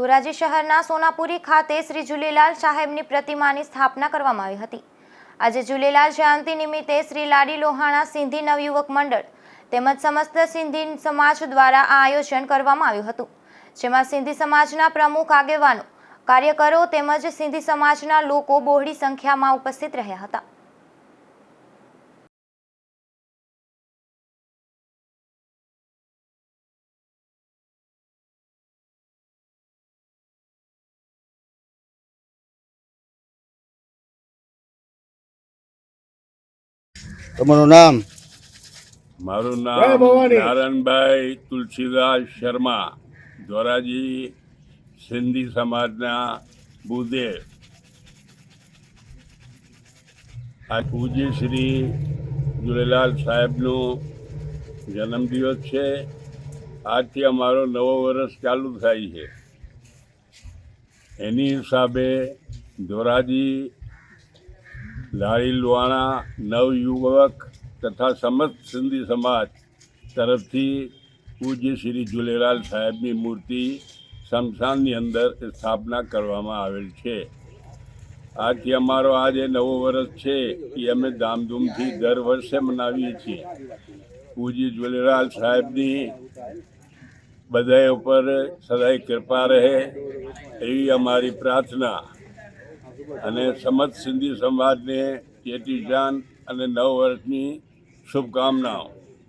ધોરાજી શહેરના સોનાપુરી ખાતે શ્રી ઝૂલેલાલ સાહેબની પ્રતિમાની સ્થાપના કરવામાં આવી હતી. આજે ઝૂલેલાલ જયંતિ નિમિત્તે શ્રી લાડી લોહાણા સિંધી નવયુવક મંડળ તેમજ સમસ્ત સિંધી સમાજ દ્વારા આ આયોજન કરવામાં આવ્યું હતું. જેમાં સિંધી સમાજના પ્રમુખ આગેવાનો, કાર્યકરો તેમજ સિંધી સમાજના લોકો બહોળી સંખ્યામાં ઉપસ્થિત રહ્યા હતા. તમારું નામ? મારું નામ. નારાયણભાઈ તુલસીદાસ શર્મા ધોરાજી સિંધી સમાજના બુદે આ પૂજ્ય શ્રી જુલેલાલ સાહેબનો જન્મદિવસ છે. આજથી અમારો નવો વર્ષ ચાલુ થાય છે. એની હિસાબે ધોરાજી લાડી લુહાણા નવયુવક તથા સમસ્ત સિંધી સમાજ તરફથી પૂજ્ય શ્રી ઝૂલેલાલ સાહેબની મૂર્તિ શમશાનની અંદર સ્થાપના કરવામાં આવેલ છે. આથી અમારો આ જે નવો વર્ષ છે, એ અમે ધામધૂમથી દર વર્ષે મનાવીએ છીએ. પૂજ્ય ઝૂલેલાલ સાહેબની બધા ઉપર સદાય કૃપા રહે એવી અમારી પ્રાર્થના અને સમસ્ત સિંધી સમાજને ચેટીચાંદ અને નવ વર્ષની શુભકામનાઓ.